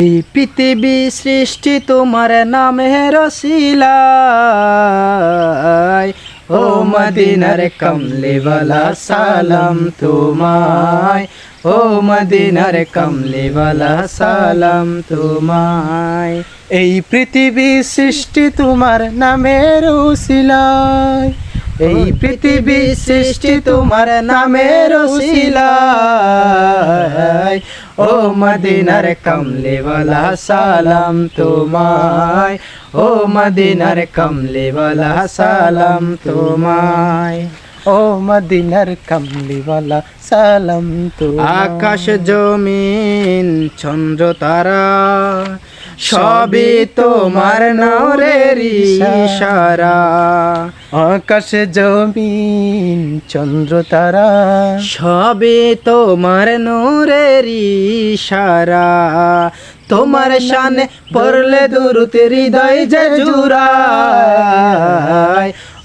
এই পৃথিবী সৃষ্টি তোমার নামের রসিলায় ও মদিনার কমলিওয়ালা সালাম তোমায়। ও মদিনার কমলিওয়ালা সালাম তোমায়। এই পৃথিবী সৃষ্টি তোমার নামের উসিলায় এই পৃথিবী সৃষ্টি তোমার নামের উসিলায় ও মদিনার কমলিওয়ালা সালাম তোমায়। ও মদিনার কমলিওয়ালা সালাম তোমায়। ও মদিনার কমলিওয়ালা সালাম তো আকাশ জমিন, চন্দ্র তারা। সবই তোমার নরের ইশারা। আকাশ জমিন চন্দ্র তারা। সবে তোমার নরের ইশারা। তোমার শানে পড়লে দুরুতে হৃদয় যে জুড়ায়।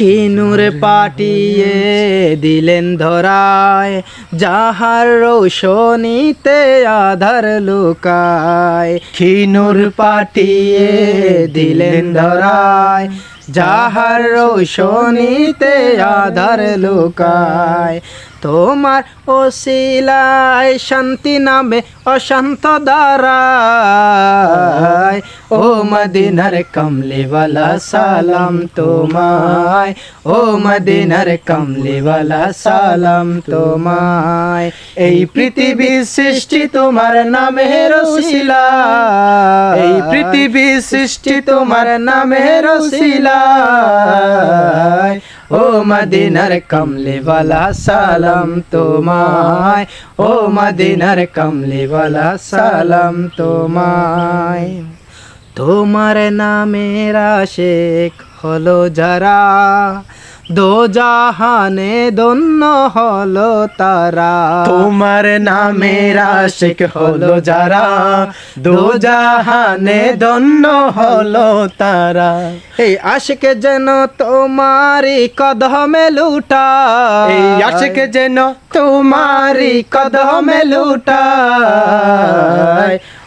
কি পাটিয়ে দিলেন ধরায়, যাহার রোশনীতে আধার লুকায়। কি পাটিয়ে দিলেন ধরায়, যাহার রোশনীতে আধার লুকায়। তোমার ওসিলায় শান্তি নামে অশান্ত দাঁড়ায় ও মদিনার কমলিওয়ালা, সালাম তোমায়। ও মদিনার কমলিওয়ালা, সালাম তোমায়। এই পৃথিবী সৃষ্টি তোমার নামের রসিলা এই পৃথিবী সৃষ্টি তোমার নামের রসিলা ও মদিনার কমলিওয়ালা, সালাম তোমায়। ও মদিনার কমলিওয়ালা, সালাম তোমায়। তোমার নামের আশেক হলো যারা দো জাহানে দন্য হলো তারা। তোমার নামের আশেক হলো যারা দো জাহানে দন্য হলো তারা। এই আশেক যেন তোমারি কদমে লুটা এই আশেক যেন তোমারি কদমে লুটা